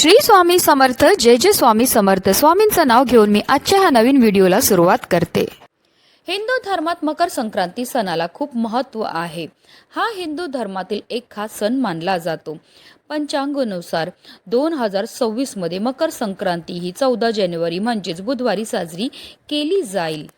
श्री स्वामी समर्थ जय जय स्वामी समर्थ. स्वामींचं नाव घेऊन मी आजच्या ह्या नवीन व्हिडिओला सुरुवात करते. हिंदू धर्मात मकर संक्रांती सणाला खूप महत्त्व आहे. हा हिंदू धर्मातील एक खास सण मानला जातो. पंचांगानुसार दोन हजार सव्वीसमध्ये मकर संक्रांती ही चौदा जानेवारी म्हणजेच बुधवारी साजरी केली जाईल.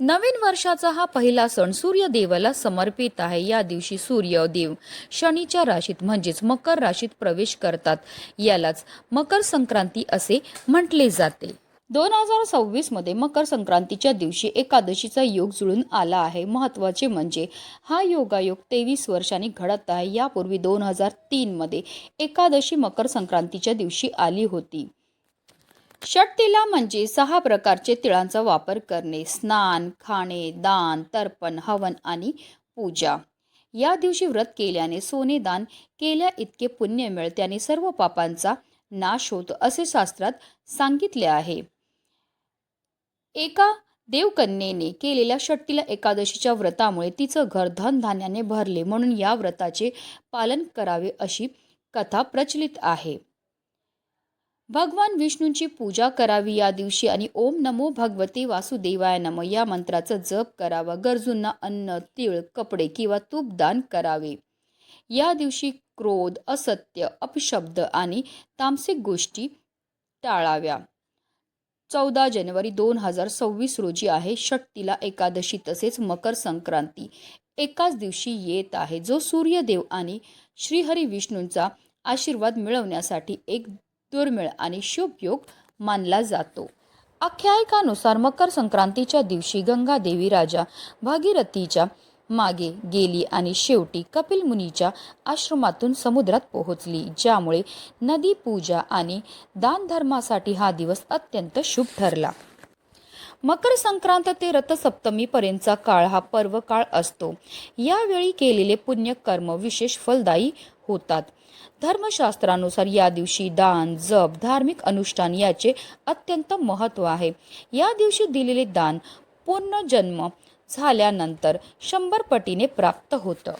नवीन वर्षाचा हा पहिला सण सूर्यदेवाला समर्पित आहे. या दिवशी सूर्यदेव शनीच्या राशीत म्हणजेच मकर राशीत प्रवेश करतात. यालाच मकर संक्रांती असे म्हटले जाते. दोन हजार सव्वीसमध्ये मकर संक्रांतीच्या दिवशी एकादशीचा योग जुळून आला आहे. महत्त्वाचे म्हणजे हा योगायोग तेवीस वर्षांनी घडत आहे. यापूर्वी दोन हजार तीनमध्ये एकादशी मकर संक्रांतीच्या दिवशी आली होती. षटतिला म्हणजे सहा प्रकारचे तिळांचा वापर करणे स्नान खाणे दान तर्पण हवन आणि पूजा. या दिवशी व्रत केल्याने सोने दान केल्या इतके पुण्य मिळते आणि सर्व पापांचा नाश होतो असे शास्त्रात सांगितले आहे. एका देवकन्येने केलेल्या षट्टीला एकादशीच्या व्रतामुळे तिचं घर धनधान्याने भरले म्हणून या व्रताचे पालन करावे अशी कथा प्रचलित आहे. भगवान विष्णूंची पूजा करावी या दिवशी आणि ओम नमो भगवते वासुदेवाय नम या मंत्राचं जप करावा गरजूंना अन्न तीळ कपडे किंवा तूप दान करावे. या दिवशी क्रोध असत्य अपशब्द आणि तामसिक गोष्टी टाळाव्या. चौदा जानेवारी दोन हजार सव्वीस रोजी आहे षट्टीला एकादशी तसेच मकर संक्रांती. एकाच दिवशी येत आहे जो सूर्यदेव आणि श्रीहरी विष्णूंचा आशीर्वाद मिळवण्यासाठी एक दुर्मिळ आणि शुभ योग मानला जातो. आख्यायिकानुसार मकर संक्रांतीच्या दिवशी गंगा देवी राजा भागीरथीच्या मागे गेली आणि शेवटी कपिल मुनीच्या आश्रमातून समुद्रात पोहोचली ज्यामुळे नदी पूजा आणि दानधर्मासाठी हा दिवस अत्यंत शुभ ठरला. मकर संक्रांत ते रथसप्तमीपर्यंतचा काळ हा पर्व काळ असतो. यावेळी केलेले पुण्यकर्म विशेष फलदायी होतात. धर्मशास्त्रानुसार या दिवशी दान जप धार्मिक अनुष्ठान याचे अत्यंत महत्त्व आहे. या दिवशी दिलेले दान पुनर्जन्म झाल्यानंतर शंभर पटीने प्राप्त होतं.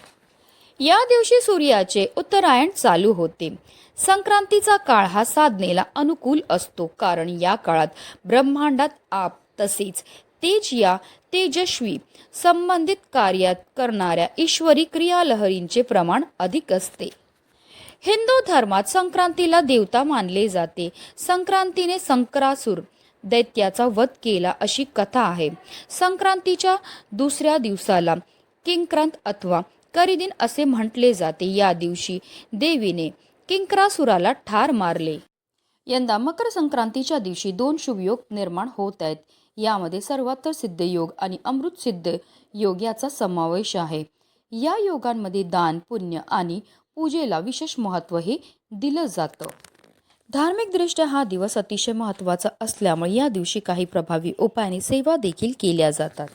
या दिवशी सूर्याचे उत्तरायण चालू होते. संक्रांतीचा काळ हा साधनेला अनुकूल असतो. कारण या काळात ब्रह्मांडात आप तसेच तेज या तेजस्वी संबंधित कार्यात करणाऱ्या ईश्वरी क्रियालहरींचे प्रमाण अधिक असते. हिंदू धर्मात संक्रांतीला देवता मानले जाते. संक्रांतीने संक्रासूर दैत्याचा वध केला अशी कथा आहे. संक्रांतीच्या दुसऱ्या दिवसाला किंक्रांत अथवा करिदिन असे म्हटले जाते. या दिवशी देवीने किंक्रासुराला ठार मारले. यंदा मकर संक्रांतीच्या दिवशी दोन शुभयोग निर्माण होत आहेत. यामध्ये सर्वात सिद्ध योग आणि अमृत सिद्ध योग याचा समावेश आहे. या योगांमध्ये दान पुण्य आणि पूजेला विशेष महत्त्व हे दिलं जातं. धार्मिकदृष्ट्या हा दिवस अतिशय महत्त्वाचा असल्यामुळे या दिवशी काही प्रभावी उपायाने सेवा देखील केल्या जातात.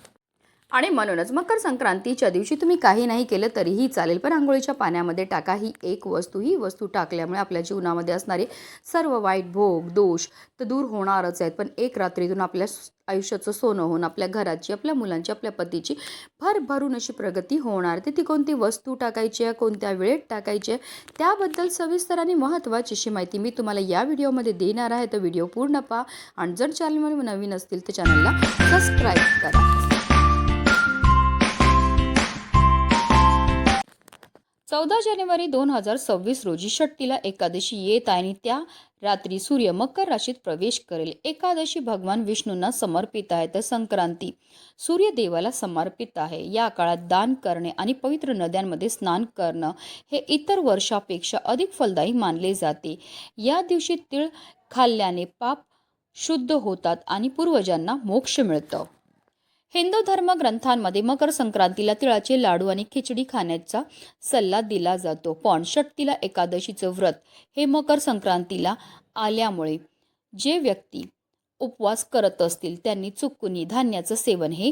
आणि म्हणूनच मकर संक्रांतीच्या दिवशी तुम्ही काही नाही केलं तरीही चालेल. पण आंघोळीच्या पाण्यामध्ये टाका. ही एक वस्तू ही वस्तू टाकल्यामुळे आपल्या जीवनामध्ये असणारे सर्व वाईट भोग दोष तर दूर होणारच आहेत. पण एक रात्रीतून आपल्या आयुष्याचं सोनं होऊन आपल्या घराची आपल्या मुलांची आपल्या पतीची भरभरून अशी प्रगती होणार. ते ती कोणती वस्तू टाकायची आहे कोणत्या वेळेत टाकायची आहे त्याबद्दल सविस्तर आणि महत्त्वाची अशी माहिती मी तुम्हाला या व्हिडिओमध्ये देणार आहे. तर व्हिडिओ पूर्ण पहा आणि जर चॅनलमध्ये नवीन असतील तर चॅनलला सबस्क्राईब करा. चौदा जानेवारी दोन हजार सव्वीस रोजी षट्टीला एकादशी येत आहे आणि त्या रात्री सूर्य मकर राशीत प्रवेश करेल. एकादशी भगवान विष्णूंना समर्पित आहे तर संक्रांती सूर्यदेवाला समर्पित आहे. या काळात दान करणे आणि पवित्र नद्यांमध्ये स्नान करणं हे इतर वर्षापेक्षा अधिक फलदायी मानले जाते. या दिवशी तीळ खाल्ल्याने पाप शुद्ध होतात आणि पूर्वजांना मोक्ष मिळतं. हिंदू धर्म ग्रंथांमध्ये मकर संक्रांतीला तिळाचे लाडू आणि खिचडी खाण्याचा सल्ला दिला जातो. पण षटतीला एकादशीचं व्रत हे मकर संक्रांतीला आल्यामुळे जे व्यक्ती उपवास करत असतील त्यांनी चुकून धान्याचं सेवन हे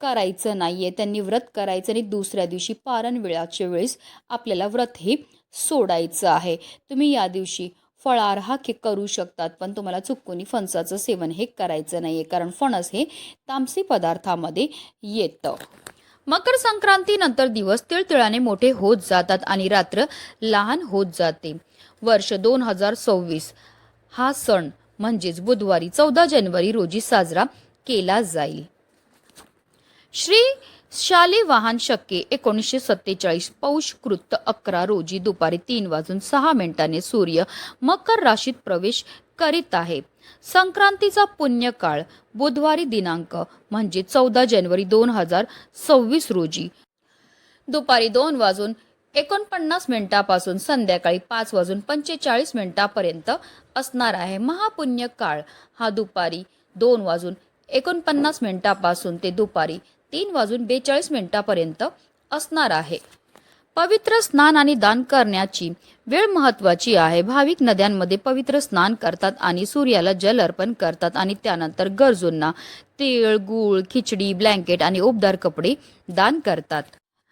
करायचं नाहीये. त्यांनी व्रत करायचं आणि दुसऱ्या दिवशी पारण वेळाच्या वेळेस आपल्याला व्रत हे सोडायचं आहे. तुम्ही या दिवशी फळार हा के करू शकतात. पण तुम्हाला चुकून फणसाचं सेवन हे करायचं नाही आहे कारण फणस हे तामसी पदार्थामध्ये येतं. मकर संक्रांतीनंतर दिवस तिळतिळाने मोठे होत जातात आणि रात्र लहान होत जाते. वर्ष दोन हजार सव्वीस हा सण म्हणजेच बुधवारी चौदा जानेवारी रोजी साजरा केला जाईल. श्री शाले वाहन शक्के एकोणीसशे सत्तेचाळीस. पौष कृत्य अकरा रोजी दुपारी तीन वाजून सहा मिनिटांनी सूर्य मकर राशीत प्रवेश करीत आहे. संक्रांतीचा पुण्यकाळ बुधवारी दिनांक म्हणजे चौदा जानेवारी दोन हजार सव्वीस रोजी. दुपारी दोन वाजून एकोणपन्नास मिनिटापासून संध्याकाळी पाच वाजून पंचेचाळीस मिनिटापर्यंत असणार आहे. महापुण्य काळ हा दुपारी दोन वाजून एकोणपन्नास मिनिटापासून ते दुपारी तीन वाजून बेचाळीस मिनिटापर्यंत असणार आहे. पवित्र स्नान आणि दान करण्याची वेळ महत्वाची आहे. भाविक नद्यांमध्ये पवित्र स्नान करतात आणि सूर्याला जल अर्पण करतात आणि त्यानंतर गरजूंना तीळ गूळ खिचडी ब्लँकेट आणि उबदार कपडे दान करतात.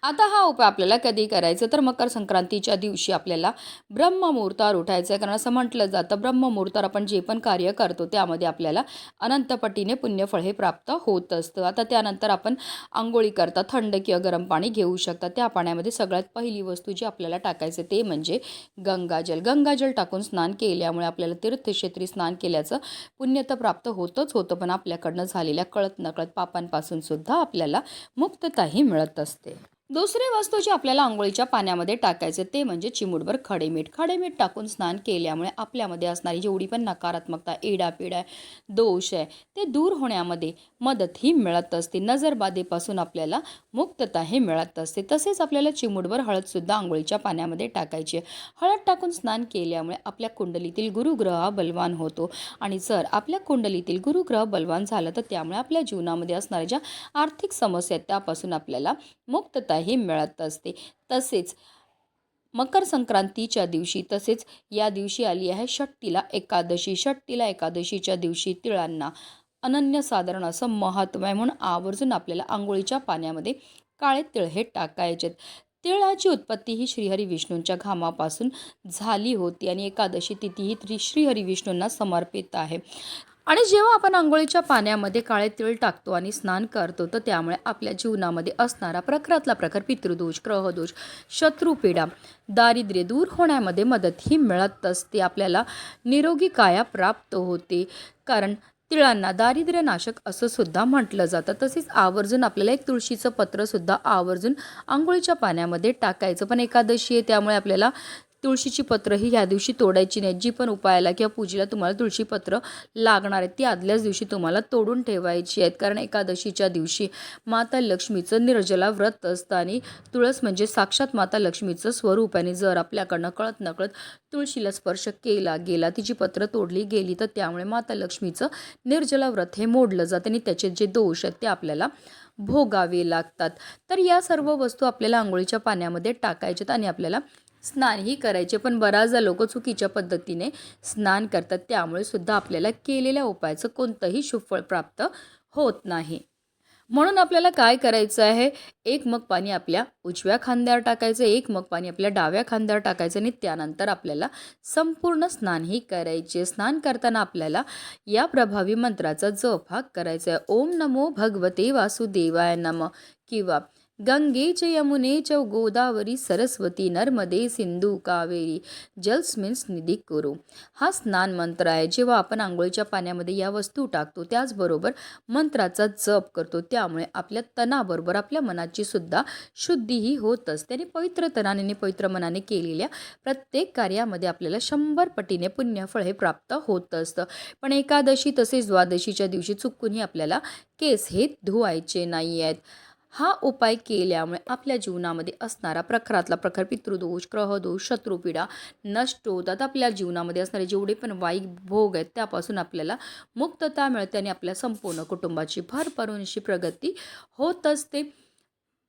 आता हा उपाय आपल्याला कधी करायचा? तर मकर संक्रांतीच्या दिवशी आपल्याला ब्रह्ममुहूर्तावर उठायचं आहे कारण असं म्हटलं जातं ब्रह्ममुहूर्तावर आपण जे पण कार्य करतो त्यामध्ये आपल्याला अनंतपटीने पुण्यफळ हे प्राप्त होत असतं. आता त्यानंतर आपण आंघोळी करता थंड किंवा गरम पाणी घेऊ शकता. त्या पाण्यामध्ये सगळ्यात पहिली वस्तू जी आपल्याला टाकायचं ते म्हणजे गंगाजल. गंगाजल टाकून स्नान केल्यामुळे आपल्याला तीर्थक्षेत्री स्नान केल्याचं पुण्य तर प्राप्त होतच होतं पण आपल्याकडनं झालेल्या कळत नकळत पापांपासून सुद्धा आपल्याला मुक्तताही मिळत असते. दुसरी वस्तू जी आपल्याला आंघोळीच्या पाण्यामध्ये टाकायचे ते म्हणजे चिमूटभर खडेमीठ. खडेमीठ टाकून स्नान केल्यामुळे आपल्यामध्ये असणारी जेवढी पण नकारात्मकता एडापिडा दोष आहे ते दूर होण्यामध्ये मदत ही मिळत असते. नजरबाधेपासून आपल्याला मुक्तता हे मिळत असते. तसेच आपल्याला चिमूटभर हळदसुद्धा आंघोळीच्या पाण्यामध्ये टाकायची आहे. हळद टाकून स्नान केल्यामुळे आपल्या कुंडलीतील गुरुग्रह हा बलवान होतो. आणि जर आपल्या कुंडलीतील गुरुग्रह बलवान झालं तर त्यामुळे आपल्या जीवनामध्ये असणाऱ्या ज्या आर्थिक समस्या आहेत त्यापासून आपल्याला मुक्तता मुक्तताही मिळत असते तसेच मकर संक्रांतीच्या दिवशी तसेच या दिवशी आली आहे षट्टीला एकादशी. षट्टीला एकादशीच्या दिवशी तिळांना अनन्यसाधारण असं महत्त्व आहे म्हणून आवर्जून आपल्याला आंघोळीच्या पाण्यामध्ये काळे तिळ हे टाकायचे तिळाची उत्पत्ती ही श्रीहरी विष्णूंच्या घामापासून झाली होती आणि एकादशी तिथी ही श्रीहरी विष्णूंना समर्पित आहे. आणि जेव्हा आपण आंघोळीच्या पाण्यामध्ये काळे तिळ टाकतो आणि स्नान करतो तर त्यामुळे आपल्या जीवनामध्ये असणारा प्रखरातला प्रखर पितृदोष ग्रहदोष शत्रुपीडा दारिद्र्य दूर होण्यामध्ये मदत ही मिळत असते. आपल्याला निरोगी काया प्राप्त होते. कारण तिळांना दारिद्र्यनाशक असं सुद्धा म्हटलं जातं. तसेच आवर्जून आपल्याला एक तुळशीचं पत्रसुद्धा आवर्जून आंघोळीच्या पाण्यामध्ये टाकायचं पण एकादशी आहे त्यामुळे आपल्याला तुळशीची पत्र ही ह्या दिवशी तोडायची नाही जी पण उपायाला किंवा पूजेला तुम्हाला तुळशी पत्र लागणार आहेत ती आदल्याच दिवशी तुम्हाला तोडून ठेवायची आहेत. कारण एकादशीच्या दिवशी माता लक्ष्मीचं निर्जला व्रत असतं आणि तुळस म्हणजे साक्षात माता लक्ष्मीचं स्वरूप आणि जर आपल्याकडनं कळत नकळत तुळशीला स्पर्श केला गेला तिची पत्र तोडली गेली तर त्यामुळे माता लक्ष्मीचं निर्जला व्रत हे मोडलं जातं आणि त्याचे जे दोष आहेत ते आपल्याला भोगावे लागतात. तर या सर्व वस्तू आपल्याला आंघोळीच्या पाण्यामध्ये टाकायच्यात आणि आपल्याला स्नानही करायचे पण बऱ्याचदा लोक चुकीच्या पद्धतीने स्नान करतात. त्यामुळे सुद्धा आपल्याला केलेल्या उपायाचं कोणतंही सुफळ प्राप्त होत नाही. म्हणून आपल्याला काय करायचं आहे? एक मग पाणी आपल्या उजव्या खांद्यावर टाकायचं एक मग पाणी आपल्या डाव्या खांद्यावर टाकायचं आणि त्यानंतर आपल्याला संपूर्ण स्नानही करायचे. स्नान करताना आपल्याला या प्रभावी मंत्राचा जप हा करायचा आहे. ओम नमो भगवते वासुदेवाय नम किंवा गंगे च यमुने च गोदावरी सरस्वती नर्मदे सिंधू कावेरी जलस्मिन्स निधी करू हा स्नान मंत्र आहे. जेव्हा आपण आंघोळीच्या पाण्यामध्ये या वस्तू टाकतो त्याचबरोबर मंत्राचा जप करतो त्यामुळे आपल्या तणाबरोबर आपल्या मनाची सुद्धा शुद्धीही होत असते. आणि पवित्र तनाने आणि पवित्र मनाने केलेल्या प्रत्येक कार्यामध्ये आपल्याला शंभर पटीने पुण्यफळ हे प्राप्त होत असतं. पण एकादशी तसेच द्वादशीच्या दिवशी चुकूनही आपल्याला केस हे धुवायचे नाही आहेत हा उपाय केल्यामुळे आपल्या जीवनामध्ये असणारा प्रखरातला प्रखर पितृदोष ग्रहदोष शत्रुपीडा नष्ट होतात. आपल्या जीवनामध्ये असणारे जेवढे पण वाईक भोग आहेत त्यापासून आपल्याला मुक्तता मिळते आणि आपल्या संपूर्ण कुटुंबाची भरभरून अशी प्रगती होत असते.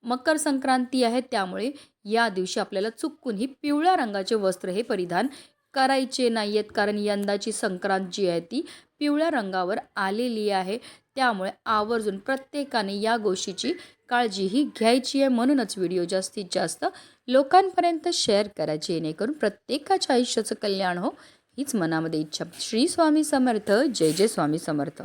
मकर संक्रांती आहे त्यामुळे या दिवशी आपल्याला चुकून ही पिवळ्या रंगाचे वस्त्र हे परिधान करायचे नाही आहेत कारण यंदाची संक्रांत जी आहे ती पिवळ्या रंगावर आलेली आहे. त्यामुळे आवर्जून प्रत्येकाने या गोष्टीची काळजीही घ्यायची आहे म्हणूनच व्हिडिओ जास्तीत जास्त लोकांपर्यंत शेअर करायची जेणेकरून प्रत्येकाच्या आयुष्याचं कल्याण हो. हीच मनामध्ये इच्छा. श्री स्वामी समर्थ. जय जय स्वामी समर्थ.